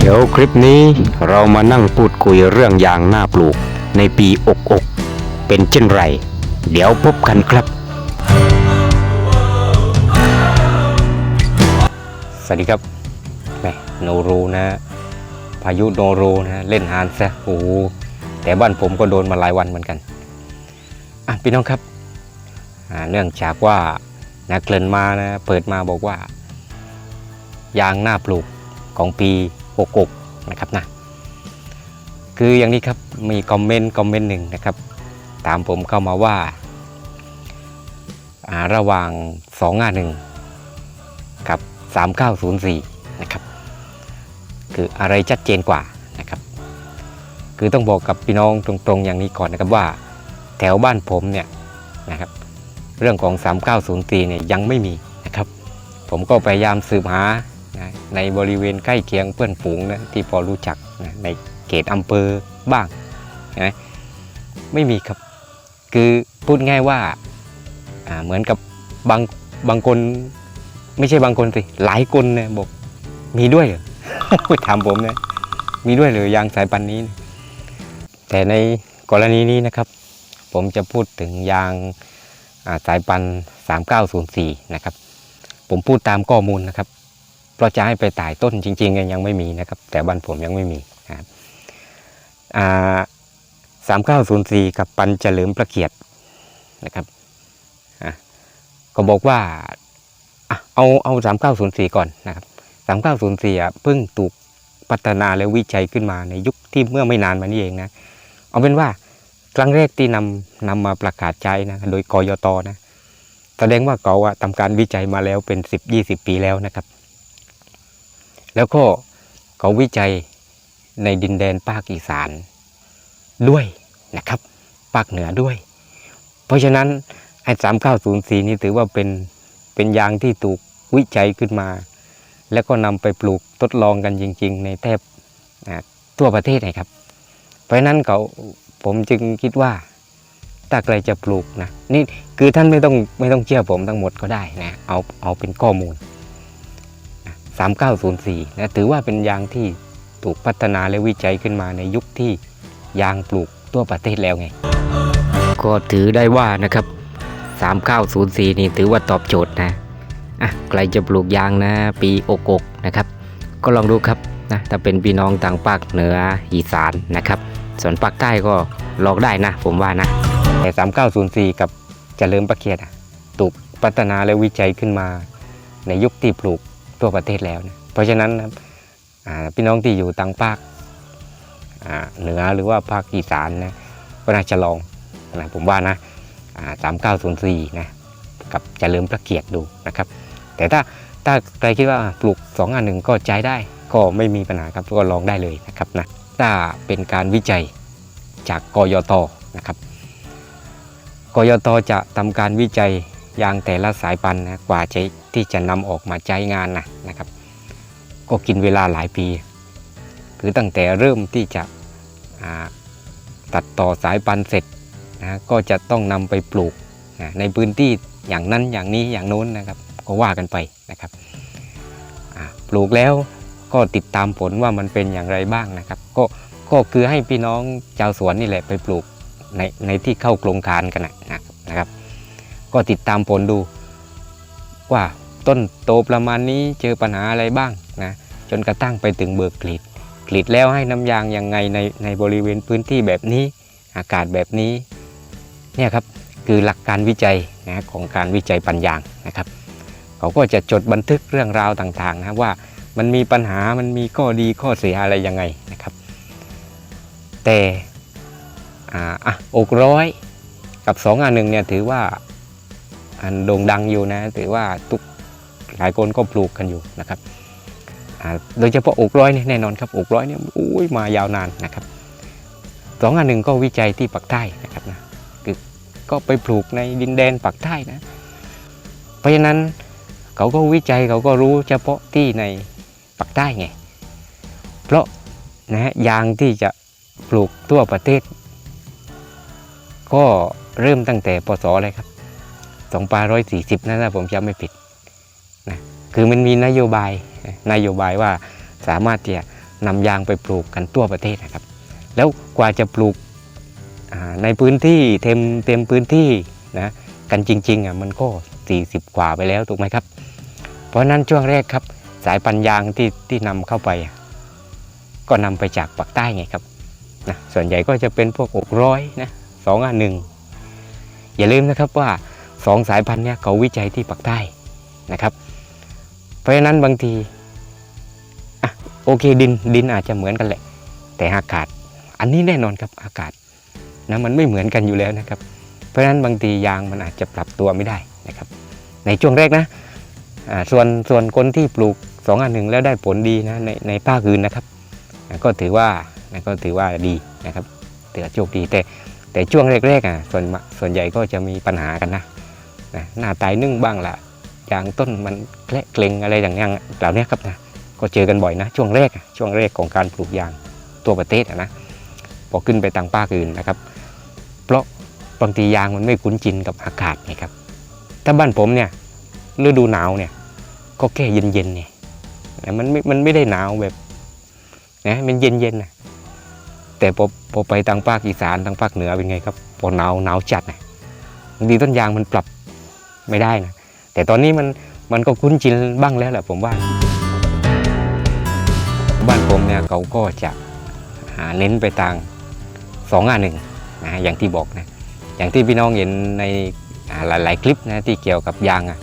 เดี๋ยวคลิปนี้เรามานั่งพูดคุยเรื่องยางหน้าปลูก ในปีอกอก เป็นเช่นไร เดี๋ยวพบกันครับ สวัสดีครับแมโนรูนะ พายุโนรูนะเล่นฮานซะโอ้แต่บ้านผมก็โดนมาหลายวันเหมือนกันอะพี่น้องครับอ่าเนื่องจากว่านะเกริ่นมานะเปิดมาบอกว่า ยางหน้าปลูกของปี 66นะครับนะคืออย่างนี้ครับมีคอมเมนต์คอมเมนต์หนึ่งนะครับ ตามผมเข้ามาว่าอ่าระหว่าง 251 กับ 3904 นะครับ คืออะไรชัดเจนกว่านะครับ คือต้องบอกกับพี่น้องตรงๆอย่างนี้ก่อนนะครับว่า แถวบ้านผมเนี่ยนะครับ เรื่องของ 3904 เนี่ยยังไม่มีนะครับ ผมก็พยายามสืบหา นะในบริเวณใกล้เคียงเพื่อนฝูงนะที่พอรู้จักนะในเขตอำเภอบ้างนไมไม่มีครับ คือพูดง่ายว่าเหมือนกับบางบางคนไม่ใช่บางคนสิหลายคนเนี่ยบอกมีด้วยเหรอถามผมนะมีด้วยหรือยางสายพันธุ์นี้นะแต่ในกรณีนี้นะครับ ผมจะพูดถึงยางาสายพันธุ์3904 นะครับ ผมพูดตามข้อมูลนะครับ เพราะจะให้ไปตายต้นจริงๆยังไม่มีนะครับ แต่บ้านผมยังไม่มีนะครับสามเก้าศูนย์สี่กับปันเฉลิมประเกียรตินะครับก็บอกว่าเอาเอาสามเก้าศูนย์สี่ก่อนนะครับสามเก้าศูนย์สี่เพิ่งถูกพัฒนาและวิจัยขึ้นมาในยุคที่เมื่อไม่นานมานี้เองนะเอาเป็นว่าครั้งแรกที่นำนำมาประกาศใช้นะโดยกยตนะแสดงว่าเขาอะทำการวิจัยมาแล้วเป็น 10 20 ปีแล้วนะครับ แล้วก็เขาวิจัยในดินแดนภาคอีสานด้วยนะครับภาคเหนือด้วย เพราะฉะนั้นไอ้สามเก้าศูนย์สี่นี่ถือว่าเป็นเป็นยางที่ถูกวิจัยขึ้นมา แล้วก็นำไปปลูกทดลองกันจริง ๆ ในแทบทั่วประเทศนะครับ เพราะฉะนั้นเขาผมจึงคิดว่าถ้าใครจะปลูกนะนี่คือท่านไม่ต้องไม่ต้องเชื่อผมทั้งหมดก็ได้นะเอาเอาเป็นข้อมูล สามเก้าศูนย์สี่นะถือว่าเป็นยางที่ถูกพัฒนาและวิจัยขึ้นมาในยุคที่ยางปลูกทั่วประเทศแล้วไง ก็ถือได้ว่านะครับ 3904 นี่ถือว่าตอบโจทย์นะอะใครจะปลูกยางนะปีอกอกนะครับ ก็ลองดูครับนะถ้าเป็นพี่น้องต่างภาคเหนืออีสานนะครับ ส่วนภาคใต้ก็ลองได้นะ ผมว่านะแต่3904 กับเจริญประเกียรติอะถูกพัฒนาและวิจัยขึ้นมา ในยุคที่ปลูก ทั่วประเทศแล้วนะเพราะฉะนั้นนะครับพี่น้องที่อยู่ต่างภาคเหนือหรือว่าภาคอีสานนะก็น่าจะลองนะผมว่านะสามเก้าศูนย์สี่า3904นะกับจเจริญประเกียรติดูนะครับ แต่ถ้าถ้าใครคิดว่าปลูก2อันหนึ่งก็ใช้ได้ก็ไม่มีปัญหาครับก็ลองได้เลยนะครับนะถ้าเป็นการวิจัยจากกยตนะครับกยตจะทำการวิจัยยางแต่ละสายพันธุ์นะกว่าจะ ที่จะนำออกมาใช้งานนะนะครับ ก็กินเวลาหลายปี คือตั้งแต่เริ่มที่จะตัดต่อสายพันธุ์เสร็จนะก็จะต้องนำไปปลูกนะในพื้นที่อย่างนั้นอย่างนี้อย่างโน้นนะครับ ก็ว่ากันไปนะครับปลูกแล้วก็ติดตามผลว่ามันเป็นอย่างไรบ้างนะครับ ก็ก็คือให้พี่น้องชาวสวนนี่แหละไปปลูกในในที่เข้าโครงการกันนะนะครับ ก็ติดตามผลดูว่า ต้นโตประมาณนี้เจอปัญหาอะไรบ้างนะจนกระทั่งไปถึงเบิกกรีดกรีดแล้วให้น้ำยางยังไงในในบริเวณพื้นที่แบบนี้ อากาศแบบนี้เนี่ยครับคือหลักการวิจัยนะของการวิจัยปัญญางนะครับ เขาก็จะจดบันทึกเรื่องราวต่างๆนะว่ามันมีปัญหามันมีข้อดีข้อเสียอะไรยังไงนะครับ แต่อ่าอะอกร้อยกับสองอันหนึ่งเนี่ยถือว่าอันโด่งดังอยู่นะถือว่าทุก หลายคนก็ปลูกกันอยู่นะครับโดยเฉพาะอกร้อยเนี่ยแน่นอนครับอกร้อยเนี่ยอุ้ยมายาวนานนะครับสองอันหนึ่งก็วิจัยที่ปักใต้นะครับนะคือก็ไปปลูกในดินแดนปักใต้นะเพราะฉะนั้นเขาก็วิจัยเขาก็รู้เฉพาะที่ในปักใต้ไง เพราะนะฮะยางที่จะปลูกทั่วประเทศ ก็เริ่มตั้งแต่ปศอะไรครับ 2540นะถ้าผมจำไม่ผิด คือมันมีนโยบายนโยบายว่าสามารถที่จะนำยางไปปลูกกันทั่วประเทศนะครับ แล้วกว่าจะปลูกในพื้นที่เต็มเต็มพื้นที่นะกันจริงๆอะมันก็ 40 กว่าไปแล้วถูกไหมครับ เพราะนั้นช่วงแรกครับสายพันยางที่ที่นำเข้าไป ก็นำไปจากปากใต้ไงครับนะส่วนใหญ่ก็จะเป็นพวกอกร้อยนะสองอันหนึ่งอย่าลืมนะครับว่าสองสายพันธุ์เนี้ยเขาวิจัยที่ปากใต้นะครับ ราะฉะนั้นบางทีอะโอเคดินดินอาจจะเหมือนกันแหละ แต่อากาศ อันนี้แน่นอนครับอากาศนะมันไม่เหมือนกันอยู่แล้วนะครับ เพราะฉะนั้นบางทียางมันอาจจะปรับตัวไม่ได้นะครับ ในช่วงแรกนะส่วนส่วนคนที่ปลูก2อันหนึ่งแล้วได้ผลดีนะในในภาคอื่นนะครับ ก็ถือว่านะก็ถือว่าดีนะครับถือว่าโชคดีแต่แต่ช่วงแรกๆอะส่วนส่วนใหญ่ก็จะมีปัญหากันนะนะหน้าตายนึ่งบ้างละ ยางต้นมันแกละเกรงอะไรอย่างเงี้ยเหล่านี้ครับนะก็เจอกันบ่อยนะ ช่วงแรกช่วงแรกของการปลูกยางตัวประเทศอะนะพอขึ้นไปทางภาคอื่นนะครับ เพราะบางทียางมันไม่คุ้นชินกับอากาศไงครับ ถ้าบ้านผมเนี่ยฤดูหนาวเนี่ย ก็แค่เย็นๆเนี่ยมันไม่มันไม่ได้หนาวแบบนะมันเย็นๆนะแต่พอพอไปทางภาคอีสานทางภาคเหนือเป็นไงครับพอหนาวหนาวจัดนะบางทีต้นยางมันปรับไม่ได้นะ แต่ตอนนี้มันมันก็คุ้นชินบ้างแล้วแหละผมว่า บ้านผมเนี่ยเขาก็จะหาเน้นไปทางสองอ่าหนึ่งนะอย่างที่บอกนะอย่างที่พี่น้องเห็นในอ่าหลาย ๆ คลิปนะที่เกี่ยวกับยางอะ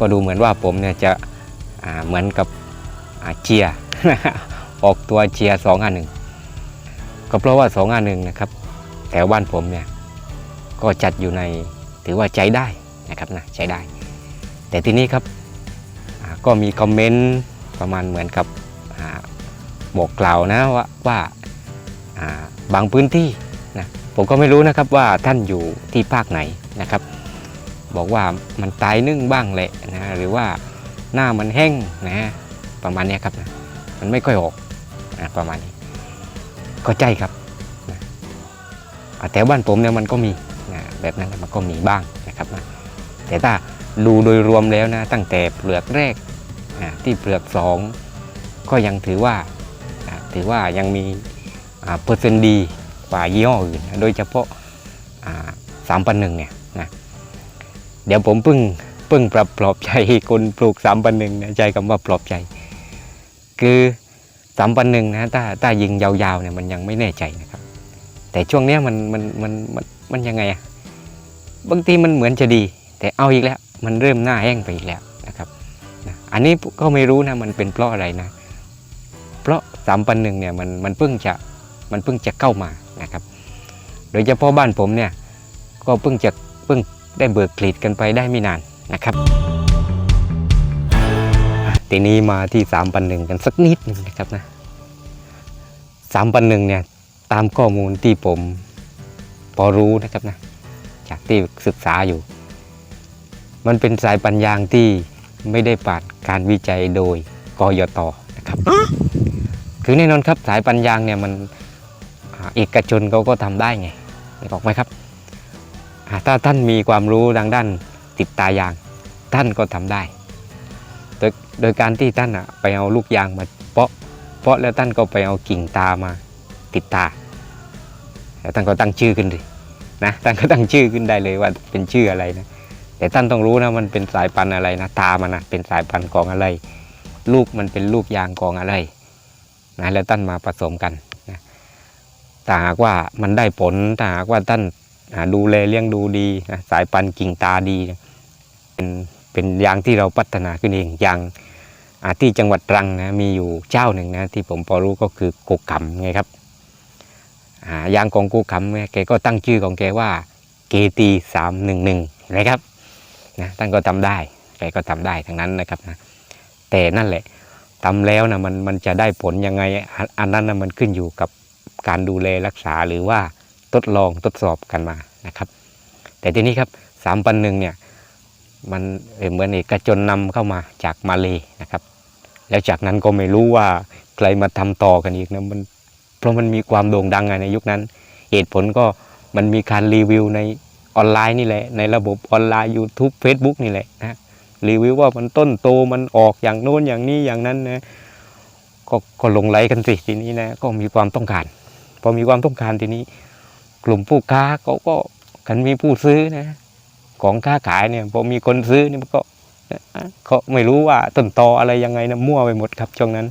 ก็ดูเหมือนว่าผมเนี่ยจะเหมือนกับเชียร์ออกตัวเชียร์สองอ่าหนึ่งก็เพราะว่าสองอ่าหนึ่งนะครับแถวบ้านผมเนี่ยก็จัดอยู่ในถือว่าใจได้นะครับนะใช้ได้ แต่ทีนี้ครับก็มีคอมเมนต์ประมาณเหมือนกับบอกกล่าวนะว่าว่าาบางพื้นที่นะผมก็ไม่รู้นะครับว่าท่านอยู่ที่ภาคไหนนะครับ บอกว่ามันตายนึ่งบ้างแหละนะหรือว่าหน้ามันแห้งนะประมาณนี้ครับนะมันไม่ค่อยออกนะประมาณนี้ ก็ใจครับนะแต่บ้านผมเนี่ยมันก็มีนะแบบนั้นมันก็มีบ้างนะครับนะแต่ถ้า ดูโดยรวมแล้วนะตั้งแต่เปลือกแรกที่เปลือกสองก็ยังถือว่าถือว่ายังมีอ่าเปอร์เซ็นต์ดีกว่ายี่ห้ออื่น โดยเฉพาะสามพันหนึ่งเนี่ยนะเดี๋ยวผมเพิ่งเพิ่งปรับปลอบใจคนปลูกสามพันหนึ่งนะใจคำว่าปลอบใจ คือสามพันหนึ่งนะถ้าถ้ายิงยาวๆเนี่ยมันยังไม่แน่ใจนะครับ แต่ช่วงเนี้ยมันมันมันมันมันยังไงอะบางทีมันเหมือนจะดี แต่เอาอีกแล้ว มันเริ่มหน้าแห้งไปอีกแล้วนะครับนะอันนี้ก็ไม่รู้นะมันเป็นเพราะอะไรนะ เพราะสามพันหนึ่งเนี่ยมันมันเพิ่งจะมันเพิ่งจะเข้ามานะครับ โดยเฉพาะบ้านผมเนี่ยก็เพิ่งจะเพิ่งได้เบิกกรีดกันไปได้ไม่นานนะครับ ทีนี้มาที่สามพันหนึ่งกันสักนิดหนึ่งนะครับนะสามพันหนึ่งเนี่ยตามข้อมูลที่ผมพอรู้นะครับนะจากที่ศึกษาอยู่ มันเป็นสายปัญญางที่ไม่ได้ผ่านการวิจัยโดยกยตนะครับคือแน่นอนครับสายปัญญางเนี่ยมันอ่าเอกชนเขาก็ทำได้ไงนึกออกไหมครับอ่าถ้าท่านมีความรู้ทางด้านติดตายาง ท่านก็ทำได้ โดยโดยการที่ท่านอะไปเอาลูกยางมาเปาะเปาะแล้วท่านก็ไปเอากิ่งตามาติดตา แล้วท่านก็ตั้งชื่อขึ้นดินะ ท่านก็ตั้งชื่อขึ้นได้เลยว่าเป็นชื่ออะไรนะ แต่ท่านต้องรู้นะมันเป็นสายพันธุ์อะไรนะตามันนะเป็นสายพันธุ์ของอะไร ลูกมันเป็นลูกยางของอะไรนะแล้วท่านมาผสมกันนะถ้าหากว่ามันได้ผลถ้าหากว่าท่านดูแลเลี้ยงดูดีนะสายพันธุ์กิ่งตาดีนะเป็นเป็นยางที่เราพัฒนาขึ้นเองยางที่จังหวัดตรังนะมีอยู่เจ้าหนึ่งนะที่ผมพอรู้ก็คือโกกำไงครับยางของโกกำแกก็ตั้งชื่อของแกว่าเกตีสามหนึ่งหนึ่งนะครับ นะท่านก็ทำได้แกก็ทำได้ทั้งนั้นนะครับนะแต่นั่นแหละทำแล้วนะมันมันจะได้ผลยังไงอันนั้นนะมันขึ้นอยู่กับการดูแลรักษาหรือว่าทดลองทดสอบกันมานะครับ แต่ทีนี้ครับสามปันหนึ่งเนี่ยมันเหมือนเอกชนนำเข้ามาจากมาเลยนะครับ แล้วจากนั้นก็ไม่รู้ว่าใครมาทำต่อกันอีกนะมันเพราะมันมีความโด่งดังไงในยุคนั้น เหตุผลก็มันมีการรีวิวใน ออนไลน์นี่แหละ ในระบบออนไลน์ YouTube Facebook นี่แหละนะรีวิวว่ามันต้นโตมันออกอย่างโน้นอย่างนี้อย่างนั้นนะก็ก็หลงไหลกันสิทีนี้นะก็มีความต้องการ พอมีความต้องการทีนี้ กลุ่มผู้ค้าเขาก็กันมีผู้ซื้อนะ ของค้าขายเนี่ยพอมีคนซื้อนี่มันก็เขาไม่รู้ว่าต้นตออะไรยังไงนะมั่วไปหมดครับช่วงนั้น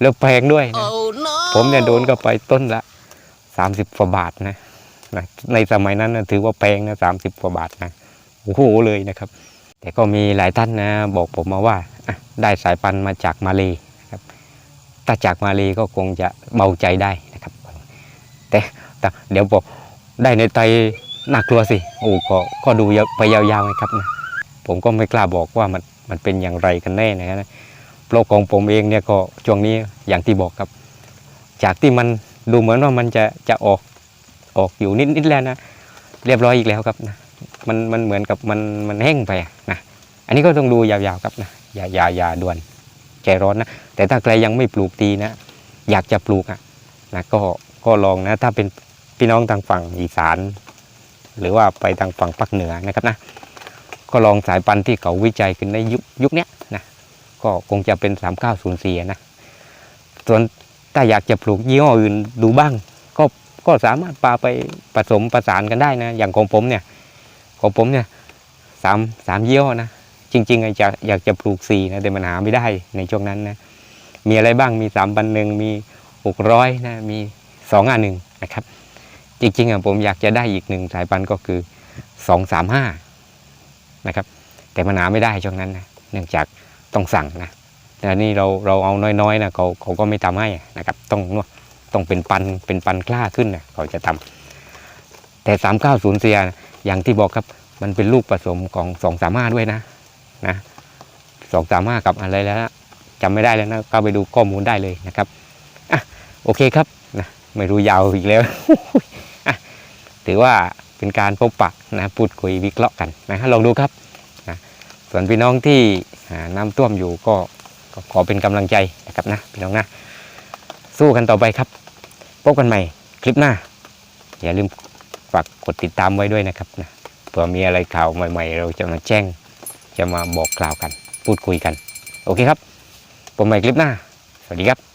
แล้วแพงด้วยนะ Oh no! ผมเนี่ยโดนก็ไปต้นละสามสิบกว่าบาทนะ นะในสมัยนั้นนะถือว่าแพงนะสามสิบกว่าบาทนะโอ้โหเลยนะครับ แต่ก็มีหลายท่านนะบอกผมมาว่าได้สายพันธุ์มาจากมาเลนะครับถ้าจากมาเลก็คงจะเบาใจได้นะครับ แต่แต่เดี๋ยวบอกได้ในไตน่ากลัวสิโอ้ก็ก็ดูไปยาวๆไงครับนะผมก็ไม่กล้าบอกว่ามันมันเป็นอย่างไรกันแน่นะเพราะของผมเองเนี่ยก็ช่วงนี้อย่างที่บอกครับ จากที่มันดูเหมือนว่ามันจะจะออก ออกอยู่นิดนิดแล้วนะเรียบร้อยอีกแล้วครับนะมันมันเหมือนกับมันมันแห้งไปนะอันนี้ก็ต้องดูยาวๆครับนะอย่าอย่าอย่าด่วนใจร้อนนะแต่ถ้าใครยังไม่ปลูกตีนะ อยากจะปลูกอะนะก็ก็ลองนะ ถ้าเป็นพี่น้องทางฝั่งอีสาน หรือว่าไปทางฝั่งภาคเหนือนะครับนะก็ลองสายพันธุ์ที่เขาวิจัยขึ้นในยุคยุคนี้นะก็คงจะเป็น 3904นะส่วนถ้าอยากจะปลูกยี่ห้ออื่นดูบ้าง ก็สามารถปาไปผสมประสานกันได้นะ อย่างของผมเนี่ยของผมเนี่ยสามสามยี่ห้อนะ จริงๆอยากจะอยากจะปลูกสี่นะแต่มันหาไม่ได้ในช่วงนั้นนะ มีอะไรบ้างมีสามพันหนึ่งมีหกร้อยนะมีสองอันหนึ่งนะครับ จริงๆอะผมอยากจะได้อีกหนึ่งสายพันธุ์ก็คือสองสามห้านะครับ แต่มันหาไม่ได้ช่วงนั้นนะเนื่องจากต้องสั่งนะแต่นี่เราเราเอาน้อยๆนะเขาเขาก็ไม่ทำให้นะครับ ต้อง ต้องเป็นปันเป็นปันกล้าขึ้นนะเขาจะทำแต่สามเก้าศูนย์เซียอย่างที่บอกครับมันเป็นลูกผสมของสองสามห้าด้วยนะนะสองสามห้ากับอะไรแล้วนะจำไม่ได้แล้วนะก็ไปดูข้อมูลได้เลยนะครับอะโอเคครับนะไม่รู้ยาวอีกแล้วถือว่าเป็นการพบปะนะพูดคุยวิเคราะห์กันนะลองดูครับนะส่วนพี่น้องที่น้ำท่วมอยู่ก็ก็ขอเป็นกำลังใจนะครับนะพี่น้องนะสู้กันต่อไปครับ พบกันใหม่คลิปหน้า อย่าลืมฝากกดติดตามไว้ด้วยนะครับนะเผื่อมีอะไรข่าวใหม่ ๆ เราจะมาแจ้ง จะมาบอกกล่าวกัน พูดคุยกัน โอเคครับ ผมใหม่คลิปหน้า สวัสดีครับ